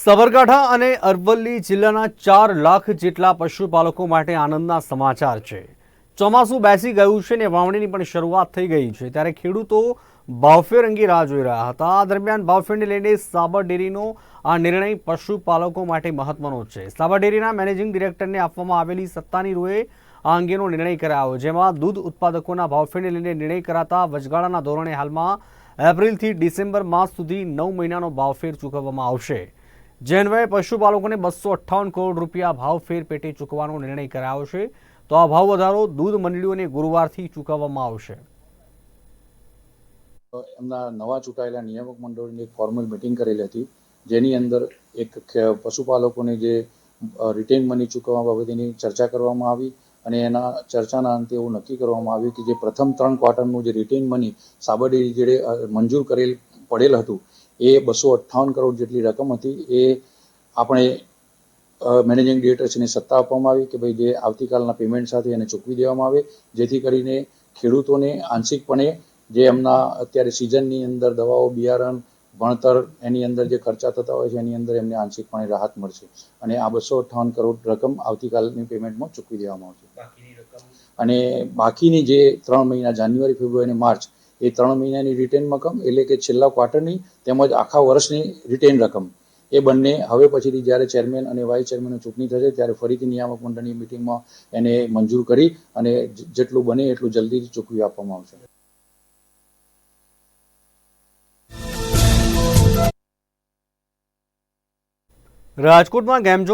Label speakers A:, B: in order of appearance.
A: સાબરકાંઠા અને અરવલ્લી જિલ્લાના ચાર લાખ જેટલા પશુપાલકો માટે આનંદના સમાચાર છે. ચોમાસું બેસી ગયું છે ને વાવણીની પણ શરૂઆત થઈ ગઈ છે. ત્યારે ખેડૂતો ભાવફેર અંગે રાહ જોઈ રહ્યા હતા. આ દરમિયાન ભાવફેરને લઈને સાબર ડેરીનો આ નિર્ણય પશુપાલકો માટે મહત્વનો છે. સાબર ડેરીના મેનેજિંગ ડિરેક્ટરને આપવામાં આવેલી સત્તાની રૂએ આ અંગેનો નિર્ણય કરાયો, જેમાં દૂધ ઉત્પાદકોના ભાવફેરને લઈને નિર્ણય કરાતા વચગાળાના ધોરણે હાલમાં એપ્રિલથી ડિસેમ્બર માસ સુધી નવ મહિનાનો ભાવફેર ચૂકવવામાં આવશે. જે અન્વયે પશુપાલકોને બસો અઠ્ઠાવન કરોડ રૂપિયા ભાવફેર પેટે ચૂકવવાનો નિર્ણય કરાયો છે, તો આ ભાવ વધારો દૂધ મંડળીઓને ગુરુવારથી ચૂકવવામાં આવશે.
B: એમના નવા ચૂંટાયેલા નિયામક મંડળની એક ફોર્મલ મિટિંગ કરેલી હતી, જેની અંદર એક પશુપાલકોને જે રિટેન મની ચૂકવવા બાબતેની ચર્ચા કરવામાં આવી અને એના ચર્ચાના અંતે એવું નક્કી કરવામાં આવ્યું કે જે પ્રથમ ત્રણ ક્વાર્ટરનું જે રિટેન મની સાબરડેરી જેડે મંજૂર કરેલ, પડેલ હતું એ બસો અઠ્ઠાવન કરોડ જેટલી રકમ હતી એ આપણે મેનેજિંગ ડિરેક્ટરશ્રીને સત્તા આપવામાં આવી કે ભાઈ જે આવતીકાલના પેમેન્ટ સાથે એને ચૂકવી દેવામાં આવે જેથી કરીને ખેડૂતોને આંશિકપણે જે એમના અત્યારે સિઝનની અંદર દવાઓ બિયારણ ભણતર એની અંદર જે ખર્ચા થતા હોય છે એની અંદર એમને આંશિકપણે રાહત મળશે. અને આ બસો અઠ્ઠાવન કરોડ રકમ આવતીકાલની પેમેન્ટમાં ચૂકવી દેવામાં આવશે. અને બાકીની જે ત્રણ મહિના જાન્યુઆરી ફેબ્રુઆરી અને માર્ચ એ ત્રણ મહિનાની રિટેન રકમ એટલે કે છેલ્લા ક્વાર્ટરની તેમજ આખા વર્ષની રિટેન રકમ. એ બંને હવે પછીથી જ્યારે ચેરમેન અને વાઇસ ચેરમેનની ચૂંટણી થશે, ત્યારે ફરીથી નિયામક મંડળની મિટિંગમાં એને મંજૂર કરી અને જેટલું બને એટલું જલ્દીથી ચૂકવી આપવામાં આવશે.
A: રાજકોટમાં ગેમ ઝોન